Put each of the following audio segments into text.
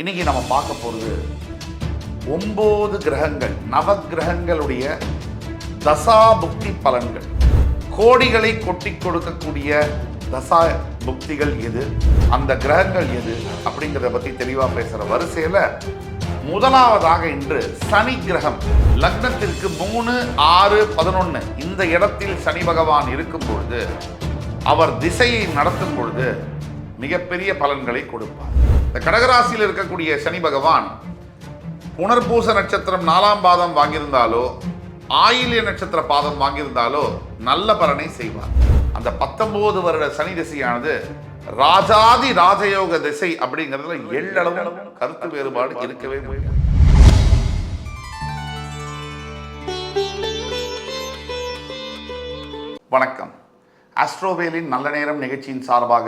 இன்னைக்கு நம்ம பார்க்க போகிறது ஒம்பது கிரகங்கள் நவ கிரகங்களுடைய தசா புக்தி பலன்கள். கோடிகளை கொட்டி கொடுக்கக்கூடிய தசா புக்திகள் எது அந்த கிரகங்கள் எது அப்படிங்கிறத பற்றி தெளிவாக பேசுகிற வரிசையில் முதலாவதாக இன்று சனி கிரகம். லக்னத்திற்கு மூணு ஆறு பதினொன்று இந்த இடத்தில் சனி பகவான் இருக்கும் பொழுது அவர் திசையை நடத்தும் பொழுது மிகப்பெரிய பலன்களை கொடுப்பார். இந்த கடகராசியில் இருக்கக்கூடிய சனி பகவான் புனர்பூச நட்சத்திரம் நாலாம் பாதம் வாங்கியிருந்தாலோ ஆயில்ய நட்சத்திர பாதம் வாங்கியிருந்தாலோ நல்ல பலனை செய்வார். அந்த பத்தொன்பது வருட சனி திசையானது ராஜாதி ராஜயோக திசை அப்படிங்கிறதுல எள்ளளவு கருத்து வேறுபாடு இருக்கவே வணக்கம். ஆஸ்ட்ரோவேலின் நல்ல நேரம் நிகழ்ச்சியின் சார்பாக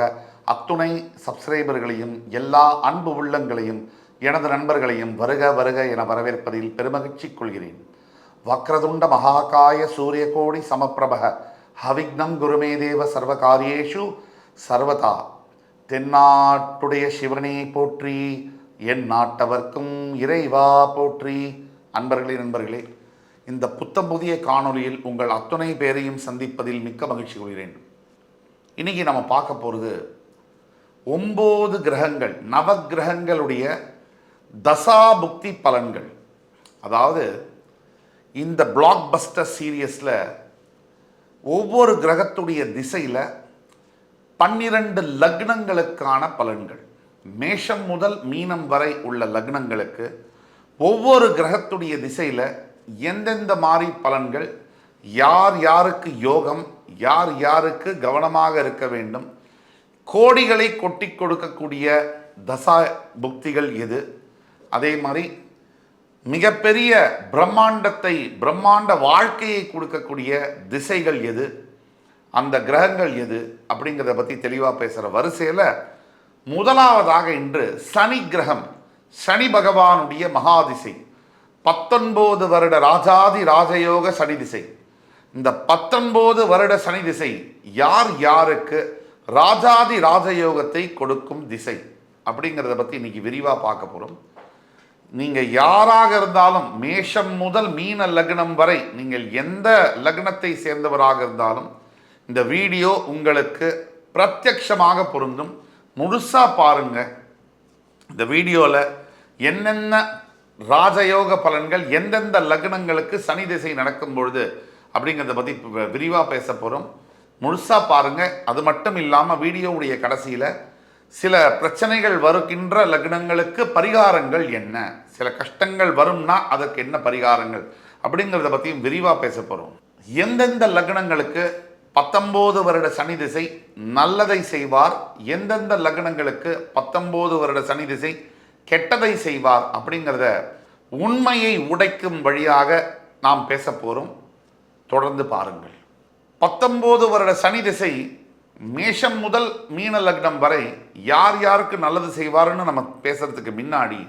அத்துணை சப்ஸ்கிரைபர்களையும் எல்லா அன்பு உள்ளங்களையும் எனது நண்பர்களையும் வருக வருக என வரவேற்பதில் பெருமகிழ்ச்சி கொள்கிறேன். வக்ரதுண்ட மகாகாய சூரியகோடி சமப்பிரபக ஹவிக்னம் குருமே தேவ சர்வகாரியேஷு சர்வதா. தென்னாட்டுடைய சிவனே போற்றி என் நாட்டவர்க்கும் இறைவா போற்றி. அன்பர்களே நண்பர்களே இந்த புத்தம் புதிய காணொளியில் உங்கள் அத்துணை பேரையும் சந்திப்பதில் மிக்க மகிழ்ச்சி கொள்கிறேன். இன்றைக்கி நம்ம பார்க்க போகிறது ஒம்பது கிரகங்கள் நவ கிரகங்களுடைய தசா புக்தி பலன்கள். அதாவது இந்த பிளாக் பஸ்டர் சீரியஸில் ஒவ்வொரு கிரகத்துடைய திசையில் பன்னிரண்டு லக்னங்களுக்கான பலன்கள். மேஷம் முதல் மீனம் வரை உள்ள லக்னங்களுக்கு ஒவ்வொரு கிரகத்துடைய திசையில் எந்தெந்த மாதிரி பலன்கள் யார் யாருக்கு யோகம் யார் யாருக்கு கவனமாக இருக்க வேண்டும் கோடிகளை கொட்டி கொடுக்கக்கூடிய தசா புக்திகள் எது? அதே மாதிரி மிகப்பெரிய பிரம்மாண்டத்தை பிரம்மாண்ட வாழ்க்கையை கொடுக்கக்கூடிய திசைகள் எது? அந்த கிரகங்கள் எது? அப்படிங்கிறத பற்றி தெளிவாக பேசுகிற வரிசையில் முதலாவதாக இன்று சனி கிரகம் சனி பகவானுடைய மகாதிசை. பத்தொன்பது வருட ராஜாதி ராஜயோக சனி திசை. இந்த பத்தொன்பது வருட சனி திசை யார் யாருக்கு? ராஜாதி ராஜயோகத்தை கொடுக்கும் திசை அப்படிங்கிறத பற்றி இன்னைக்கு விரிவாக பார்க்க போகிறோம் நீங்கள் யாராக இருந்தாலும் மேஷம் முதல் மீன லக்னம் வரை நீங்கள் எந்த லக்னத்தை சேர்ந்தவராக இருந்தாலும் இந்த வீடியோ உங்களுக்கு பிரத்யக்ஷமாக பொருந்தும். முழுசாக பாருங்க. இந்த வீடியோவில் என்னென்ன ராஜயோக பலன்கள் எந்தெந்த லக்னங்களுக்கு சனி திசை நடக்கும் பொழுது அப்படிங்கிறத பற்றி விரிவாக பேச போகிறோம் முழுசாக பாருங்கள் அது மட்டும் இல்லாமல் வீடியோவுடைய கடைசியில் சில பிரச்சனைகள் வருகின்ற லக்னங்களுக்கு பரிகாரங்கள் என்ன? சில கஷ்டங்கள் வரும்னா அதற்கு என்ன பரிகாரங்கள்? அப்படிங்கிறத பற்றியும் விரிவாக பேச போகிறோம் எந்தெந்த லக்னங்களுக்கு பத்தொம்போது வருட சனி திசை நல்லதை செய்வார்? எந்தெந்த லக்னங்களுக்கு பத்தொம்போது வருட சனி திசை கெட்டதை செய்வார்? அப்படிங்கிறத உண்மையை உடைக்கும் வழியாக நாம் பேச போகிறோம் தொடர்ந்து பாருங்கள். பத்தொம்போது வருட சனி திசை மேஷம் முதல் மீன லக்னம் வரை யார் யாருக்கு நல்லது செய்வாருன்னு நம்ம பேசுறதுக்கு முன்னாடி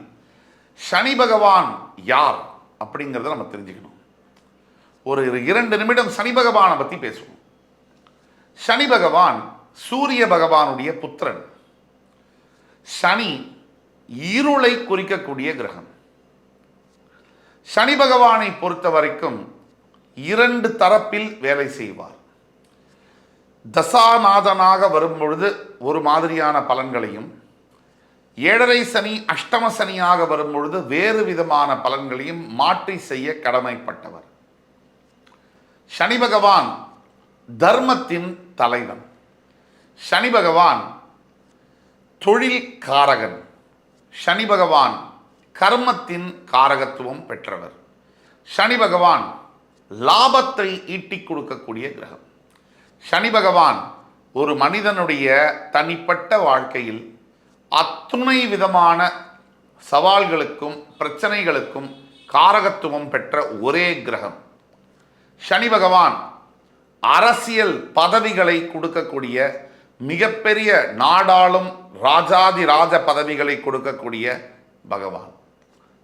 சனி பகவான் யார் அப்படிங்கிறத நம்ம தெரிஞ்சுக்கணும். ஒரு இரண்டு நிமிடம் சனி பகவானை பற்றி பேசுவோம். சனி பகவான் சூரிய பகவானுடைய புத்திரன். சனி இருளை குறிக்கக்கூடிய கிரகம். சனி பகவானை பொறுத்த வரைக்கும் இரண்டு தரப்பில் வேலை செய்வார். தசாநாதனாக வரும்பொழுது ஒரு மாதிரியான பலன்களையும் ஏழரை சனி அஷ்டம சனியாக வரும்பொழுது வேறு விதமான பலன்களையும் மாற்றி செய்ய கடமைப்பட்டவர். சனி பகவான் தர்மத்தின் தலைவன். சனி பகவான் தொழில் காரகன். சனி பகவான் கர்மத்தின் காரகத்துவம் பெற்றவர். சனி பகவான் லாபத்தை ஈட்டிக் கொடுக்கக்கூடிய கிரகம். சனி பகவான் ஒரு மனிதனுடைய தனிப்பட்ட வாழ்க்கையில் அத்துணை விதமான சவால்களுக்கும் பிரச்சனைகளுக்கும் காரகத்துவம் பெற்ற ஒரே கிரகம். சனி பகவான் அரசியல் பதவிகளை கொடுக்கக்கூடிய மிகப்பெரிய நாடாளும் ராஜாதி ராஜ பதவிகளை கொடுக்கக்கூடிய பகவான்.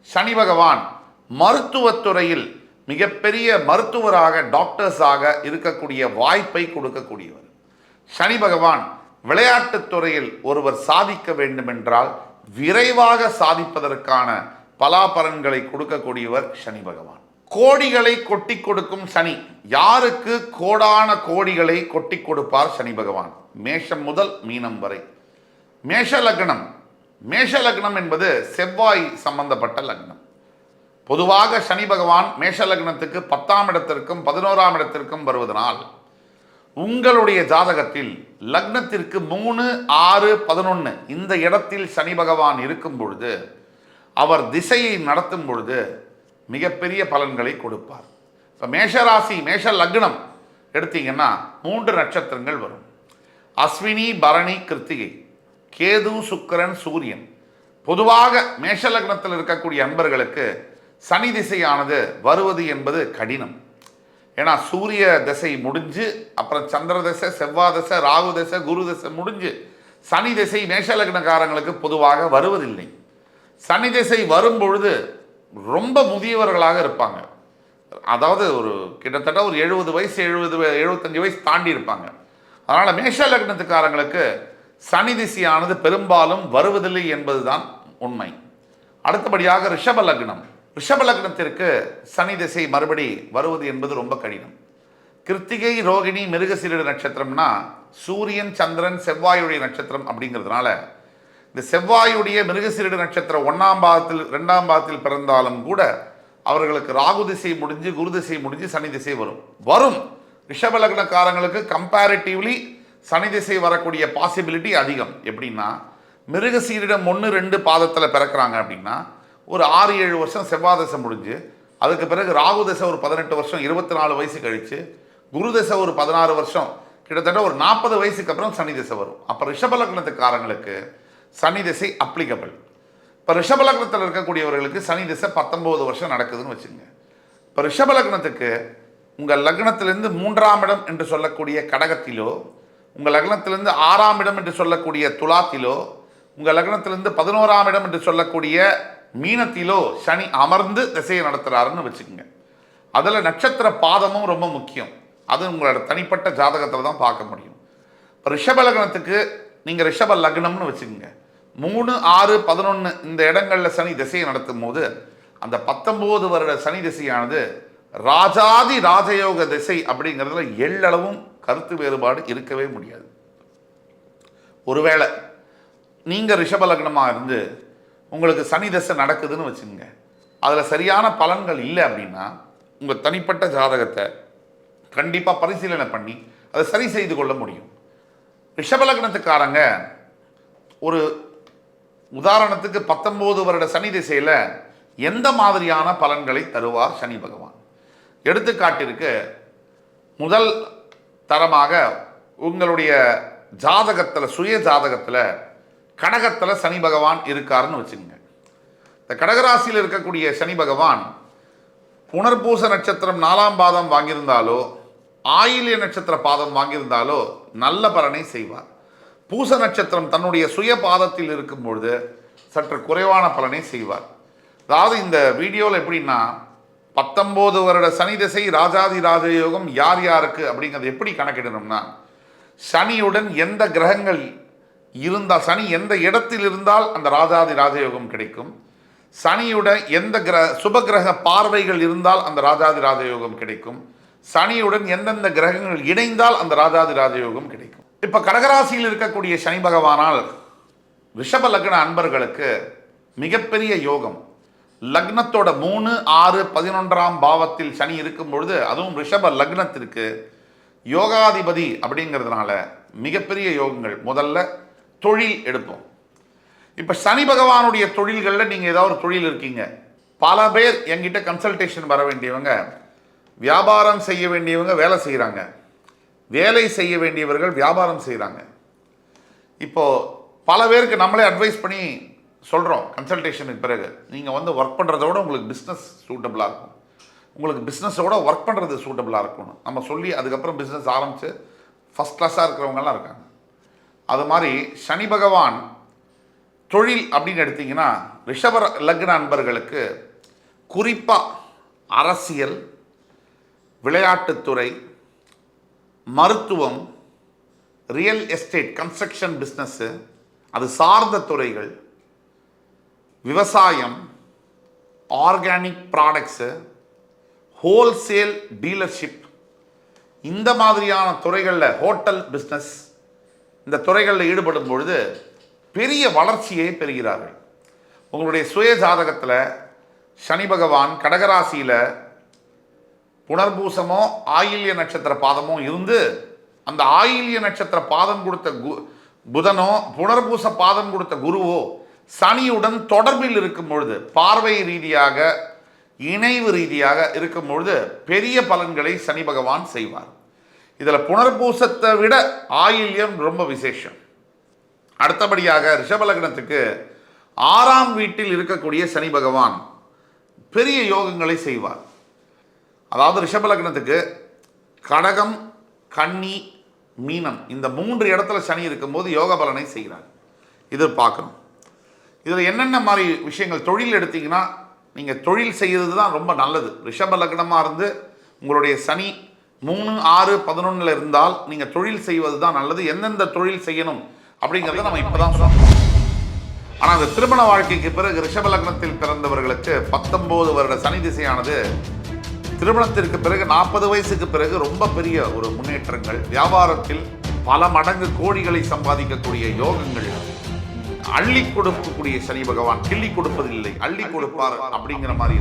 சனி பகவான் மருத்துவத்துறையில் மிகப்பெரிய மருத்துவராக டாக்டர்ஸாக இருக்கக்கூடிய வாய்ப்பை கொடுக்கக்கூடியவர். சனி பகவான் விளையாட்டுத் துறையில் ஒருவர் சாதிக்க வேண்டுமென்றால் விரைவாக சாதிப்பதற்கான பலாபலன்களை கொடுக்கக்கூடியவர் சனி பகவான். கோடிகளை கொட்டி கொடுக்கும் சனி. யாருக்கு கோடான கோடிகளை கொட்டி கொடுப்பார் சனி பகவான்? மேஷம் முதல் மீனம் வரை. மேஷ லக்னம். மேஷ லக்னம் என்பது செவ்வாய் சம்பந்தப்பட்ட லக்னம். பொதுவாக சனி பகவான் மேஷ லக்னத்துக்கு பத்தாம் இடத்திற்கும் பதினோராம் இடத்திற்கும் வருவதனால் உங்களுடைய ஜாதகத்தில் லக்னத்திற்கு மூணு ஆறு பதினொன்று இந்த இடத்தில் சனி பகவான் இருக்கும் பொழுது அவர் திசையை நடத்தும் பொழுது மிகப்பெரிய பலன்களை கொடுப்பார். இப்போ மேஷராசி மேஷ லக்னம் எடுத்தீங்கன்னா மூன்று நட்சத்திரங்கள் வரும். அஸ்வினி பரணி கிருத்திகை கேது சுக்கிரன் சூரியன். பொதுவாக மேஷ லக்னத்தில் இருக்கக்கூடிய அன்பர்களுக்கு சனி திசையானது வருவது என்பது கடினம். ஏன்னா சூரிய திசை முடிஞ்சு அப்புறம் சந்திர திசை செவ்வாய் திசை ராகு திசை குரு திசை முடிஞ்சு சனி திசை மேஷலக்னக்காரங்களுக்கு பொதுவாக வருவதில்லை. சனி திசை வரும் பொழுது ரொம்ப முதியவர்களாக இருப்பாங்க. அதாவது ஒரு கிட்டத்தட்ட ஒரு எழுபது வயசு எழுபது எழுபத்தஞ்சு வயசு தாண்டி இருப்பாங்க. அதனால் மேஷ லக்னத்துக்காரங்களுக்கு சனி திசையானது பெரும்பாலும் வருவதில்லை என்பதுதான் உண்மை. அடுத்தபடியாக ரிஷப லக்னம். ரிஷபலக்னத்திற்கு சனி திசை மறுபடி வருவது என்பது ரொம்ப கடினம். கிருத்திகை ரோகிணி மிருகசீரடு நட்சத்திரம்னா சூரியன் சந்திரன் செவ்வாயுடைய நட்சத்திரம் அப்படிங்கிறதுனால இந்த செவ்வாயுடைய மிருகசீரடு நட்சத்திரம் ஒன்றாம் பாகத்தில் ரெண்டாம் பாகத்தில் பிறந்தாலும் கூட அவர்களுக்கு ராகு திசை முடிஞ்சு குரு திசை முடிஞ்சு சனி திசை வரும். வரும். ரிஷபலக்னக்காரங்களுக்கு கம்பேரிட்டிவ்லி சனி திசை வரக்கூடிய பாசிபிலிட்டி அதிகம். எப்படின்னா மிருகசீரிடம் ஒன்று ரெண்டு பாதத்தில் பிறக்கிறாங்க அப்படின்னா ஒரு ஆறு ஏழு வருஷம் செவ்வாய் தசை முடிஞ்சு அதுக்கு பிறகு ராகு தசை ஒரு பதினெட்டு வருஷம் இருபத்தி நாலு வயசு கழித்து குரு தசை ஒரு பதினாறு வருஷம் கிட்டத்தட்ட ஒரு நாற்பது வயசுக்கு அப்புறம் சனி திசை வரும். அப்போ ரிஷபலக்னத்துக்காரங்களுக்கு சனி திசை அப்ளிகபிள் இப்போ ரிஷபலக்னத்தில் இருக்கக்கூடியவர்களுக்கு சனி திசை பத்தொம்போது வருஷம் நடக்குதுன்னு வச்சுங்க இப்போ ரிஷபலக்னத்துக்கு உங்கள் லக்னத்திலிருந்து மூன்றாம் இடம் என்று சொல்லக்கூடிய கடகத்திலோ உங்கள் லக்னத்திலேருந்து ஆறாம் இடம் என்று சொல்லக்கூடிய துலாத்திலோ உங்கள் லக்னத்திலேருந்து பதினோராம் இடம் என்று சொல்லக்கூடிய மீனத்திலோ சனி அமர்ந்து திசையை நடத்துகிறாருன்னு வச்சுக்கோங்க. அதில் நட்சத்திர பாதமும் ரொம்ப முக்கியம். அது உங்களோட தனிப்பட்ட ஜாதகத்தில் தான் பார்க்க முடியும். இப்போ ரிஷப லக்னத்துக்கு நீங்கள் ரிஷப லக்னம்னு வச்சுக்கோங்க. மூணு ஆறு பதினொன்று இந்த இடங்களில் சனி திசையை நடத்தும் போது அந்த பத்தொம்போது வருட சனி திசையானது ராஜாதி ராஜயோக திசை அப்படிங்கிறதுல எள்ளளவும் கருத்து வேறுபாடு இருக்கவே முடியாது. ஒருவேளை நீங்கள் ரிஷப லக்னமாக இருந்து உங்களுக்கு சனி தசை நடக்குதுன்னு வச்சுக்கோங்க. அதில் சரியான பலன்கள் இல்லை அப்படின்னா உங்கள் தனிப்பட்ட ஜாதகத்தை கண்டிப்பாக பரிசீலனை பண்ணி அதை சரி செய்து கொள்ள முடியும். ரிஷபலக்னத்துக்காரங்க ஒரு உதாரணத்துக்கு பத்தொம்போது வருட சனி திசையில் எந்த மாதிரியான பலன்களை தருவார் சனி பகவான்? எடுத்துக்காட்டிற்கு முதல் தரமாக உங்களுடைய ஜாதகத்தில் சுய ஜாதகத்தில் கடகத்தில் சனி பகவான் இருக்காருன்னு வச்சுக்கோங்க. இந்த கடகராசியில் இருக்கக்கூடிய சனி பகவான் புனர்பூச நட்சத்திரம் நாலாம் பாதம் வாங்கியிருந்தாலோ ஆயில்ய நட்சத்திர பாதம் வாங்கியிருந்தாலோ நல்ல பலனை செய்வார். பூச நட்சத்திரம் தன்னுடைய சுய பாதத்தில் இருக்கும் பொழுது சற்று குறைவான பலனை செய்வார். அதாவது இந்த வீடியோவில் எப்படின்னா பத்தொம்போது வருட சனி திசை ராஜாதி ராஜயோகம் யார் யாருக்கு அப்படிங்கிறது எப்படி கணக்கிடணும்னா சனியுடன் எந்த கிரகங்கள் இருந்தால் சனி எந்த இடத்தில் இருந்தால் அந்த ராஜாதி ராஜயோகம் கிடைக்கும். சனியுடன் எந்த கிரக சுபகிரக பார்வைகள் இருந்தால் அந்த ராஜாதி ராஜயோகம் கிடைக்கும். சனியுடன் எந்தெந்த கிரகங்கள் இணைந்தால் அந்த ராஜாதி ராஜயோகம் கிடைக்கும். இப்போ கடகராசியில் இருக்கக்கூடிய சனி பகவானால் ரிஷப லக்ன அன்பர்களுக்கு மிகப்பெரிய யோகம். லக்னத்தோட மூணு ஆறு பதினொன்றாம் பாவத்தில் சனி இருக்கும் பொழுது அதுவும் ரிஷப லக்னத்திற்கு யோகாதிபதி அப்படிங்கிறதுனால மிகப்பெரிய யோகங்கள். முதல்ல தொழில் எடுப்போம். இப்போ சனி பகவானுடைய தொழில்களில் நீங்கள் ஏதாவது ஒரு தொழில் இருக்கீங்க. பல பேர் என்கிட்ட கன்சல்டேஷன் வர வேண்டியவங்க வியாபாரம் செய்ய வேண்டியவங்க வேலை செய்கிறாங்க வேலை செய்ய வேண்டியவர்கள் வியாபாரம் செய்கிறாங்க இப்போது பல பேருக்கு நம்மளே அட்வைஸ் பண்ணி சொல்கிறோம் கன்சல்டேஷனுக்கு பிறகு. நீங்கள் வந்து ஒர்க் பண்ணுறத விட உங்களுக்கு பிஸ்னஸ் சூட்டபுளாக இருக்கும். உங்களுக்கு பிஸ்னஸோட ஒர்க் பண்ணுறது சூட்டபுளாக இருக்கணும் நம்ம சொல்லி அதுக்கப்புறம் பிஸ்னஸ் ஆரம்பித்து ஃபஸ்ட் கிளாஸாக இருக்கிறவங்கலாம் இருக்காங்க. அது மாதிரி சனி பகவான் தொழில் அப்படின்னு எடுத்தீங்கன்னா ரிஷப லக்ன அன்பர்களுக்கு குறிப்பாக அரசியல் விளையாட்டுத்துறை மருத்துவம் ரியல் எஸ்டேட் கன்ஸ்ட்ரக்ஷன் பிஸ்னஸ்ஸு அது சார்ந்த துறைகள் விவசாயம் ஆர்கானிக் ப்ராடக்ட்ஸு ஹோல்சேல் டீலர்ஷிப் இந்த மாதிரியான துறைகளில் ஹோட்டல் பிஸ்னஸ் இந்த துறைகளில் ஈடுபடும் பொழுது பெரிய வளர்ச்சியை பெறுகிறார்கள். உங்களுடைய சுய ஜாதகத்தில் சனி பகவான் கடகராசியில் புனர்பூசமோ ஆயில்ய நட்சத்திர பாதமோ இருந்து அந்த ஆயில்ய நட்சத்திர பாதம் கொடுத்த கு புதனோ புனர்பூச பாதம் கொடுத்த குருவோ சனியுடன் தொடர்பில் இருக்கும் பொழுது பார்வை ரீதியாக இணைவு ரீதியாக இருக்கும் பொழுது பெரிய பலன்களை சனி பகவான் செய்வார். இதில் புனர்பூசத்தை விட ஆயில்யம் ரொம்ப விசேஷம். அடுத்தபடியாக ரிஷபலக்னத்துக்கு ஆறாம் வீட்டில் இருக்கக்கூடிய சனி பகவான் பெரிய யோகங்களை செய்வார். அதாவது ரிஷபலக்னத்துக்கு கடகம் கன்னி மீனம் இந்த மூன்று இடத்துல சனி இருக்கும்போது யோக பலனை செய்கிறார். இது பார்க்கணும் இதில் என்னென்ன மாதிரி விஷயங்கள் தொழில் எடுத்திங்கன்னா நீங்கள் தொழில் செய்கிறது தான் ரொம்ப நல்லது. ரிஷப லக்னமாக இருந்து உங்களுடைய சனி மூணு ஆறு பதினொன்றில் இருந்தால் நீங்கள் தொழில் செய்வது தான் நல்லது. எந்தெந்த தொழில் செய்யணும் அப்படிங்கிறத நம்ம இப்போ தான் சொன்னோம். ஆனால் அந்த திருமண வாழ்க்கைக்கு பிறகு ரிஷப லக்னத்தில் பிறந்தவர்களுக்கு பத்தொம்போது வருட சனி திசையானது திருமணத்திற்கு பிறகு நாற்பது வயசுக்கு பிறகு ரொம்ப பெரிய ஒரு முன்னேற்றங்கள். வியாபாரத்தில் பல மடங்கு கோடிகளை சம்பாதிக்கக்கூடிய யோகங்கள். அள்ளி கொடுக்கக்கூடிய சனி பகவான் கிள்ளி கொடுப்பதில்லை. அள்ளி கொடுப்பார் அப்படிங்கிற மாதிரி